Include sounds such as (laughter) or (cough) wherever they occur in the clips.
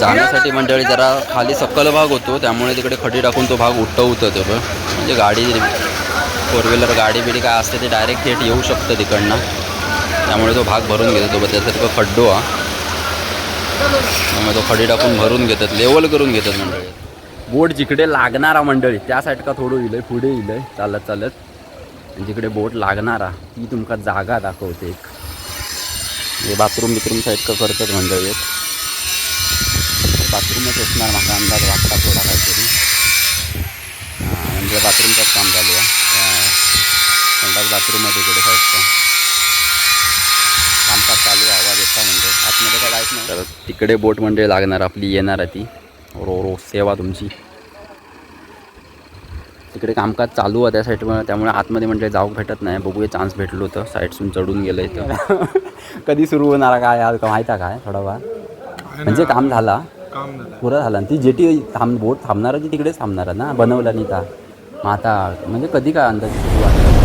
जाण्यासाठी मंडळी जरा खाली सकल भाग होतो त्यामुळे तिकडे खडी टाकून तो भाग उठवतं ते म्हणजे गाडी फोर व्हीलर गाडी बिडी काय असते ते डायरेक्ट थेट येऊ शकतं तिकडनं. त्यामुळे तो भाग भरून घेतो तो त्याचा तो खड्डो हा. त्यामुळे तो खडी टाकून भरून घेतात लेवल करून घेतात मंडळी. बोट जिकडे लागणारा मंडळी त्या साईड का थोडं इलंय पुढे इलंय चालत चालत. जिकडे बोट लागणारा ती तुमका जागा दाखवते एक. हे बाथरूम बिथरूम साईड का करतात मंडळी एक. बाथरूमच असणार माझा अंदाज वाटता थोडा काहीतरी. म्हणजे बाथरूमचंच काम चालू आहे. अंदाज बाथरूममध्ये इकडे साईडचा. कामकाज चालू आहे आवाज येता म्हणजे. आतमध्ये काय लाइट नाही. तर तिकडे बोट म्हणजे लागणार आपली येणार आहे ती. रो रो सेवा तुमची. तिकडे कामकाज चालू आहे त्या साईडवर त्यामुळे आतमध्ये म्हणजे जाऊ भेटत नाही. बघूया चान्स भेटलो होतं साईडसून चढून गेलं इथं (laughs) कधी सुरू होणार काय आज माहिती आहे काय? थोडा फार म्हणजे काम झाला. काम झालं. पुरा झाला. आणि ती जेटी थांब बोट थांबणार ती तिकडेच थांबणार ना? बनवला नाही का? मग आता म्हणजे कधी काय अंदाज सुरू आहे?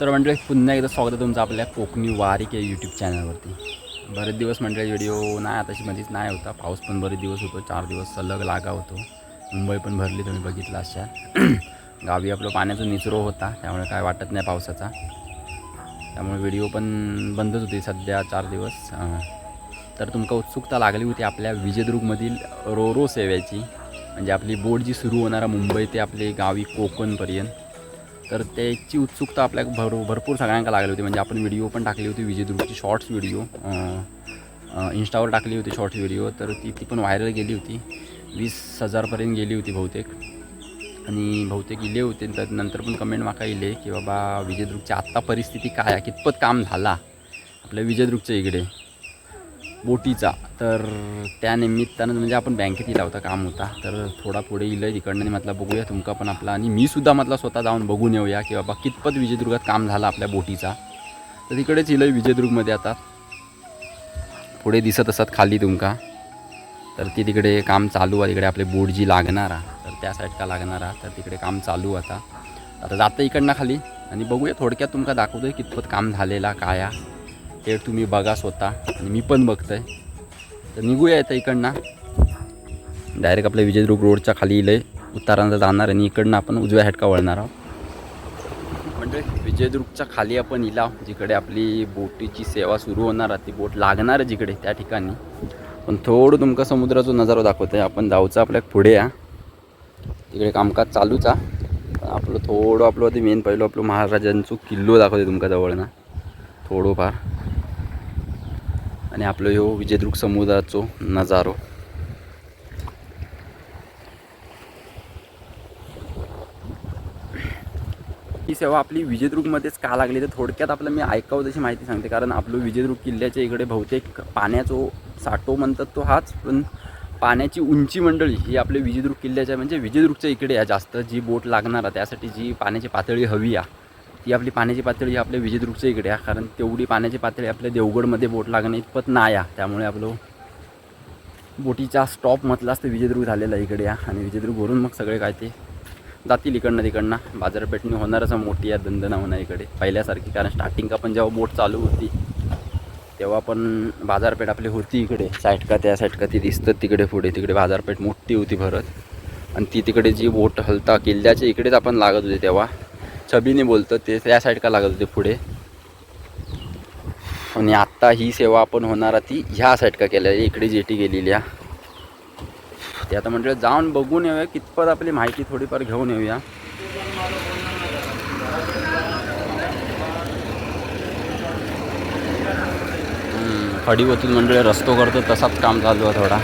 तर म्हणजे पुन्हा एकदा स्वागत आहे तुमचं आपल्या कोकणी वारिक या यूट्यूब चॅनलवरती बरेच दिवस म्हटलं व्हिडिओ नाही आताशी मध्येच नाही होता. पाऊस पण बरेच दिवस होतो चार दिवस सलग लागा होतो. मुंबई पण भरली तुम्ही बघितलं अशा. (clears throat) गावी आपलं पाण्याचा निचरो होता त्यामुळे काय वाटत नाही पावसाचा. त्यामुळे व्हिडिओ पण बंदच होती सध्या चार दिवस. तर तुमका उत्सुकता लागली होती आपल्या विजयदुर्गमधील रो रो सेवेची म्हणजे आपली बोट जी सुरू होणार मुंबई ते आपले गावी कोकणपर्यंत. तर त्याची उत्सुकता आपल्या भर भरपूर सगळ्यांना लागली होती. म्हणजे आपण व्हिडिओ पण टाकली होती विजयदुर्गची शॉर्ट्स व्हिडिओ इंस्टावर टाकली होती शॉर्ट्स व्हिडिओ तर ती ती पण व्हायरल गेली होती. वीस हजारपर्यंत गेली होती बहुतेक. आणि बहुतेक इले होते. तर नंतर पण कमेंट माका इले की बाबा विजयदुर्गची आत्ता परिस्थिती काय आहे? कितपत काम झाला? आपल्या विजयदुर्गच्या इकडे. बोटीचा. तर त्या निमित्तानं म्हणजे आपण बँकेत इला होता काम होता. तर थोडा पुढे इलं तिकडनं म्हटलं बघूया तुमका पण आपला. आणि मी सुद्धा म्हटलं स्वतः जाऊन बघून येऊया की बाबा कितपत विजयदुर्गात काम झालं आपल्या बोटीचा. तर तिकडेच इलं विजयदुर्गमध्ये आता. पुढे दिसत असतात खाली तुमका. तर ती तिकडे काम चालू आहे तिकडे आपली बोट जी लागणारा तर त्या साईड का लागणारा तर तिकडे काम चालू आता. आता जातं इकडनं खाली. आणि बघूया थोडक्यात तुमका दाखवतोय कितपत काम झालेला काय आहे. ते तुम्ही बघा स्वतः. आणि मी पण बघतोय. तर निघूया येतं इकडनं. डायरेक्ट आपल्या विजयदुर्ग रोडच्या खाली इले उतारांना जाणार आणि इकडनं आपण उजव्या हटका वळणार आहोत. म्हणजे विजयदुर्गच्या खाली आपण इला जिकडे आपली बोटीची सेवा सुरू होणार आहे. ती बोट लागणार आहे जिकडे त्या ठिकाणी. पण थोडं तुमका समुद्राचा नजारा दाखवतो आहे आपण जाऊचा आपल्या पुढे या. तिकडे कामकाज चालूच आहे. आपलं थोडं आपलं ते मेन पहिलं आपलं महाराजांचं किल्लो दाखवते तुमका जवळ ना थोडंफार. आणि आपलं ह्यो विजयदुर्ग समुद्राचो नजारो. ही सेवा आपली विजयदुर्गमध्येच का लागली? तर थोडक्यात आपलं मी ऐकावं तशी माहिती सांगते कारण आपलं विजयदुर्ग किल्ल्याच्या इकडे बहुतेक पाण्याचो साठो म्हणतात तो हाच पण पाण्याची उंची मंडळी ही आपल्या विजयदुर्ग किल्ल्याच्या म्हणजे विजयदुर्गच्या इकडे आहे जास्त जी बोट लागणार आहे त्यासाठी जी पाण्याची पातळी हवी आहे. ती आपली पाण्याची पातळी ही आपल्या विजयदुर्गच्या इकडे आहे कारण तेवढी पाण्याची पातळी आपल्या देवगडमध्ये बोट लागणे इतपत नाही आहे त्यामुळे आपलं बोटीचा स्टॉप म्हटला असतं विजयदुर्ग झालेला आहे इकडे आहे आणि विजयदुर्गवरून मग सगळे काय ते जातील इकडनं तिकडनं. बाजारपेठणी होणारच मोठी आहे दंदना होणार इकडे. पहिल्यासारखी कारण स्टार्टिंग का पण जेव्हा बोट चालू होती तेव्हा पण बाजारपेठ आपली होती इकडे. साईड का त्या साईड का ती दिसतं तिकडे पुढे. तिकडे बाजारपेठ मोठी होती भरत. आणि ती तिकडे जी बोट हलता किल्ल्याच्या इकडेच आपण लागत होते तेव्हा. छबीने बोलतं ते त्या साईड का लागत होते पुढे. आणि आत्ता ही सेवा आपण होणार ती ह्या साईड का केल्या इकडे जेटी गेलेली आहे. ते आता म्हटलं जाऊन बघून येऊया कितपत आपली माहिती थोडीफार घेऊन येऊया. हम्म, खडी होतील म्हणजे रस्तो करतो तसाच काम चालू आहे थोडा.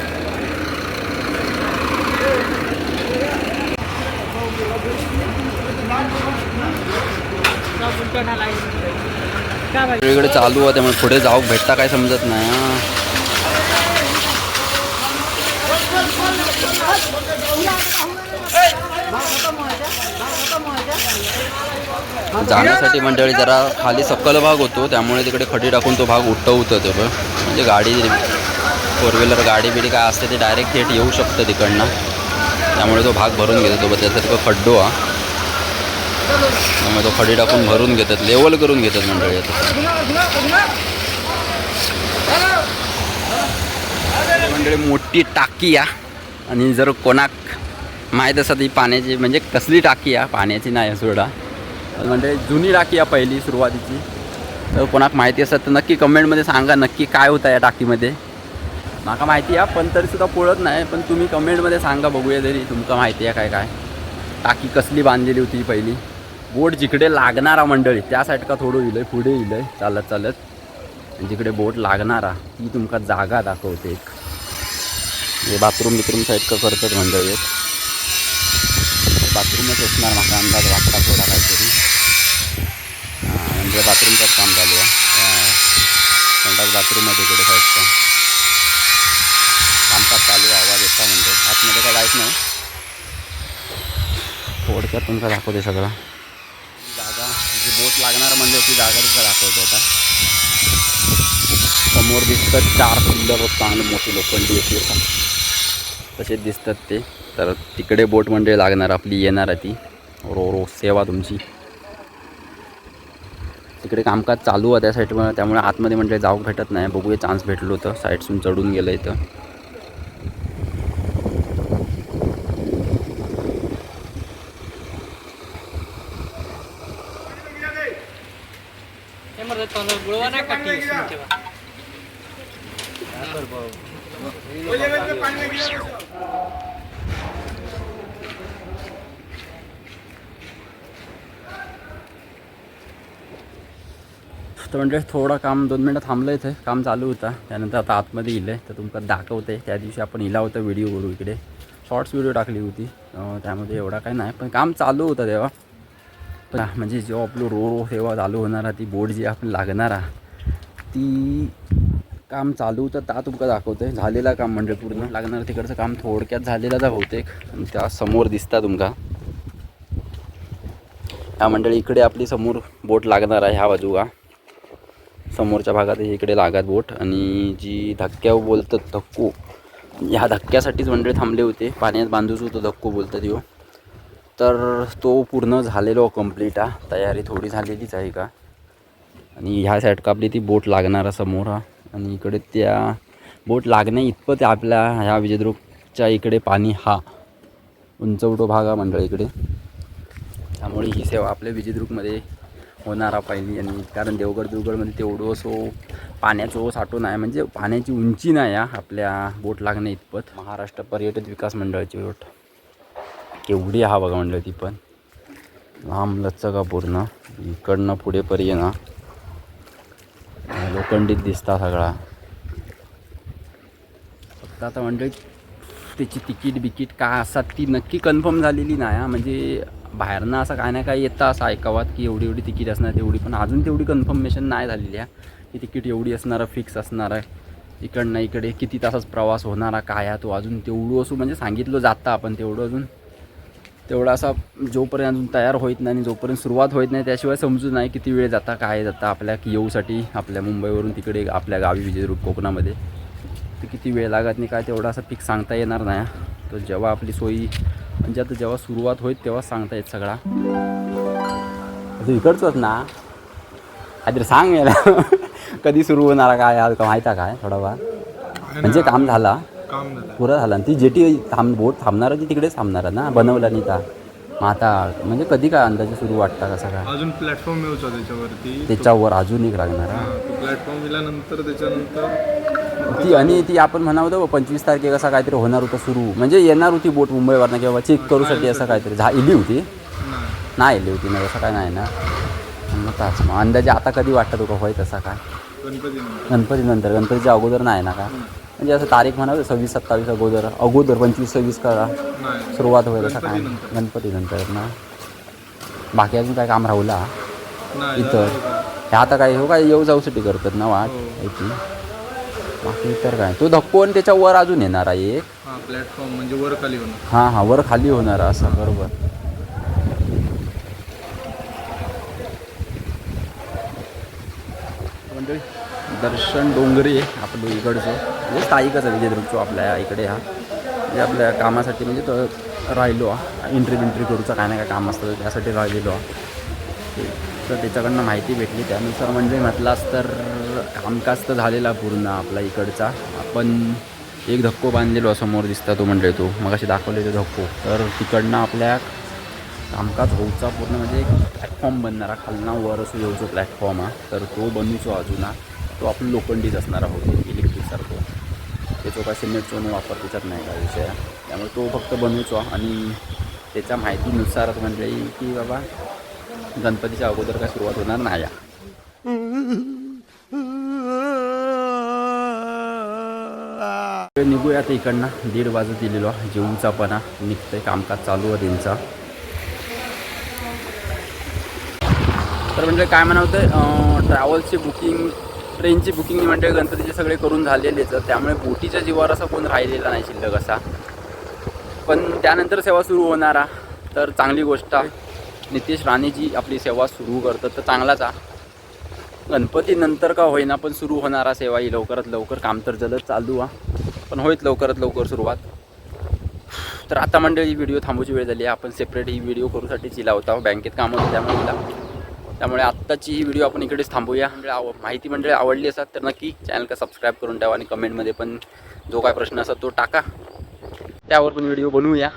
वेगळे चालू आहे त्यामुळे पुढे जाऊ भेटता काय समजत नाही जाण्यासाठी मंडळी जरा खाली सकल भाग होतो त्यामुळे तिकडे खडी टाकून तो भाग उठवतं ते म्हणजे गाडी फोर व्हीलर गाडी बिडी काय असते ते डायरेक्ट थेट येऊ शकतं तिकडनं. त्यामुळे तो भाग भरून घेतो तो त्याचा तो खड्डो हा. त्यामुळे तो खडी टाकून भरून घेतात लेवल करून घेतात मंडळी आता. मंडळी मोठी टाकी या. आणि जर कोणाक माहीत असं ती पाण्याची म्हणजे कसली टाकी या? पाण्याची नाही सोडा. म्हणजे जुनी टाकी या पहिली सुरुवातीची. तर कोणाक माहिती असत तर नक्की कमेंटमध्ये सांगा नक्की काय होतं या टाकीमध्ये. माका माहिती आहे पण तरीसुद्धा पळत नाही पण तुम्ही कमेंटमध्ये सांगा बघूया तरी तुमका माहिती आहे काय काय. टाकी कसली बांधलेली होती पहिली. बोट जिकडे लागणारा मंडळी त्या साईड का थोडं येईल पुढे येईल चालत चालत. जिकडे बोट लागणारा ती तुमका जागा दाखवते एक. हे बाथरूम बिथरूम साईड का करतात मंडळी एक. बाथरूमच असणार माझा अंदाज वाटता थोडा काहीतरी. म्हणजे बाथरूमचंच काम चालू आहे. संडास बाथरूममध्ये इकडे साईडचा कामकाज चालू आवाज येता म्हणजे आतमध्ये काय जायच नाही. थोडक्यात तुमचा दाखवते सगळं. जागा जी बोट लागणार म्हणजे ती जागा तिथं दाखवतो आता. समोर दिसतात चार सुंदर चांगले मोठी लोखंडी येते तसेच दिसतात ते. तर तिकडे बोट म्हणजे लागणार आपली येणार आहे ती. रो रो सेवा तुमची. तिकडे कामकाज चालू आहे त्या साईडमुळे त्यामुळे आतमध्ये म्हणजे जाऊ भेटत नाही. बघूया चान्स भेटलो होतं साईडसून चढून गेलं इथं. तर म्हणजे थोडं काम दोन मिनटं थांबलं इथे. काम चालू होता. त्यानंतर आता आतमध्ये इलं. तर तुमका दाखवते. त्या दिवशी आपण इला होतं व्हिडिओ करू इकडे. शॉर्ट्स व्हिडिओ टाकली होती. त्यामध्ये एवढा काय नाही. पण काम चालू होतं तेव्हा. म्हणजे जेव्हा आपलं रो रो तेव्हा चालू होणार ती बोर्ड जी आपण लागणार आहे, ती काम चालू तर ता तुमका दाखवते झालेला काम म्हणजे पूर्ण. लागणार तिकडचं काम थोडक्यात झालेलं बहुतेक. त्या समोर दिसता तुमका. ह्या मंडळी इकडे आपली समोर बोट लागणार आहे ह्या बाजूला. समोरच्या भागात इकडे लागत बोट. आणि जी धक्क्या बोलतात धक्कू. ह्या धक्क्यासाठीच मंडळी थांबले होते. पाण्यात बांधूच होतं धक्कू बोलतात यो. तर तो पूर्ण झालेलो कंप्लीट हा तयारी थोडी झालेलीच आहे का? आणि ह्या साईड का आपली ती बोट लागणार समोर हा आणि इकडे त्या बोट लागण्या इतपत आपल्या ह्या विजयदुर्गच्या इकडे पाणी हा. उंचवटो भाग हा मंडळ इकडे. त्यामुळे ही सेवा आपल्या विजयद्रुपमध्ये होणारा पहिली आणि कारण देवगड देवगडमध्ये तेवढं असो पाण्याचं साठवण आहे. म्हणजे पाण्याची उंची नाही आहे आपल्या बोट लागण्या इतपत. महाराष्ट्र पर्यटन विकास मंडळाची बोट केवढी हा बघा मंडळ ती पण. लांब लचका पूर्ण. इकडनं पुढे पर्यंत. लोखंडीत दिसता सगळा. फक्त आता मंडळी त्याची तिकीट बिकीट काय असतात ती नक्की कन्फर्म झालेली नाही हा. म्हणजे बाहेरनं असं काय ना काय येतं असं ऐकावात की एवढी एवढी तिकीट असणार तेवढी. पण अजून तेवढी कन्फर्मेशन नाही झालेली आहे की तिकीट एवढी असणार फिक्स असणार आहे इकडनं इकडे किती तासाच प्रवास होणारा काय आहे तो अजून तेवढं असू म्हणजे सांगितलं जातं आपण तेवढं अजून. तेवढा असा जोपर्यंत अजून तयार होत नाही आणि जोपर्यंत सुरुवात होत नाही त्याशिवाय समजू नाही किती वेळ जाता काय जाता आपल्या येऊसाठी आपल्या मुंबईवरून तिकडे आपल्या गावी विजयदुर्ग कोकणामध्ये. तर किती वेळ लागत नाही काय तेवढा असं पीक सांगता येणार नाही. तर जेव्हा आपली सोयी म्हणजे आता जेव्हा सुरुवात होईल तेव्हा सांगता येत सगळा. तू इकडचंच ना? काहीतरी सांग याला. (laughs) कधी सुरू होणार काय आज का माहिती आहे काय? थोडा म्हणजे काम झालं. पुरा झाला. आणि ती जेटी थांब बोट थांबणार ती तिकडेच थांबणार आहे ना? बनवला नाही का मग आता म्हणजे कधी काय अंदाजे सुरू वाटता कसा काय अजून प्लॅटफॉर्म मिळतो त्याच्यावरती? त्याच्यावर अजून एक लागणार हा. तो प्लॅटफॉर्म दिल्यानंतर त्याच्यानंतर. ती आणि ती आपण म्हणावं होतं पंचवीस तारखे कसा काहीतरी होणार होतं सुरू. म्हणजे येणार होती बोट मुंबईवरनं किंवा चेक करूसाठी असं काहीतरी. झा इली होती? नाही. नाही इली होती ना असं काय नाही ना? मग ताच मग अंदाजे आता कधी वाटतं होतं होय तसा काय? गणपती नंतर गणपतीनंतर. गणपतीच्या अगोदर नाही ना का? म्हणजे असं तारीख म्हणावं सव्वीस सत्तावीस अगोदर अगोदर पंचवीस सव्वीस करा. सुरुवात होईल असं काय? गणपतीनंतर. गणपतीनंतर ना? बाकी अजून काय काम राहुला इतर हे आता काय हो काय येऊ जाऊसाठी करतात ना वाट? हो. याची बाकी इतर काय? तो धक्को आणि त्याच्या वर अजून येणार आहे एक. हा प्लॅटफॉर्म म्हणजे वर खाली होणार. हां हां वर खाली होणार असं बरोबर मंडळी दर्शन डोंगरी आहे आपलं इकडचं. म्हणजे स्थायिकच आहे विजयदुर्गचो आपल्या इकडे हा. म्हणजे आपल्या कामासाठी म्हणजे तो राहिलो हा. एंट्री बिंट्री करूचा काय ना काय काम असतं त्यासाठी राहिलेलो हा. ते- तर त्याच्याकडनं माहिती भेटली. त्यानुसार म्हणजे म्हटलास तर कामकाज तर झालेला पूर्ण आपला इकडचा. आपण एक धक्को बांधलेलो समोर दिसता तो म्हणजे तो. मग असे दाखवले तो धक्को. तर तिकडनं आपल्या कामकाज होऊचा पूर्ण म्हणजे एक प्लॅटफॉर्म बनणारा खालना वर असं येऊचो प्लॅटफॉर्म हा. तर तो बनूचो अजून हा. तो आपण लोखंडीच असणार आहोत इलेक्ट्रिकसारखं त्याचो काय सिमेंटचो न वापर त्याच्यात नाही का विषय. त्यामुळे तो फक्त बनवूचो आणि त्याच्या माहितीनुसारच म्हणजे की बाबा गणपतीच्या अगोदर काय सुरुवात होणार नाही. हा. तर निघूया इकडनं. दीड वाजत दिलेलो जेवूचा पणा निघतंय कामकाज चालू आहे त्यांचा. तर म्हणजे काय म्हणावतं ट्रॅव्हल्सची बुकिंग ट्रेनची बुकिंग म्हणजे गणपतीचे सगळे करून झालेलेच. त्यामुळे बोटीच्या जीवावर असा कोण राहिलेला नाही शिल्लक असा. पण त्यानंतर सेवा सुरू होणारा. तर चांगली गोष्ट आहे नितेश राणेजी आपली सेवा सुरू करतात. तर चांगलाच आहे गणपतीनंतर का होईना पण सुरू होणारा सेवा ही लवकरात लवकर काम तर जलद चालू आ पण होईत लवकरात लवकर सुरुवात. तर आता मंडळी ही व्हिडिओ थांबूची वेळ झाली आहे. आपण सेपरेट ही व्हिडिओ करूसाठी हिला होता बँकेत काम होतं त्यामुळे त्यामुळे आत्ताची ही व्हिडिओ आपण इकडेच थांबूया. म्हणजे आव माहिती मंडळी आवडली असतात तर नक्की चॅनलला सबस्क्राईब करून ठेवा आणि कमेंटमध्ये पण जो काय प्रश्न असा तो टाका. त्यावर पण व्हिडिओ बनवूया.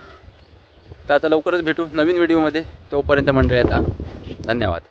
तर आता लवकरच भेटू नवीन व्हिडिओमध्ये. तोपर्यंत मंडळी आता धन्यवाद.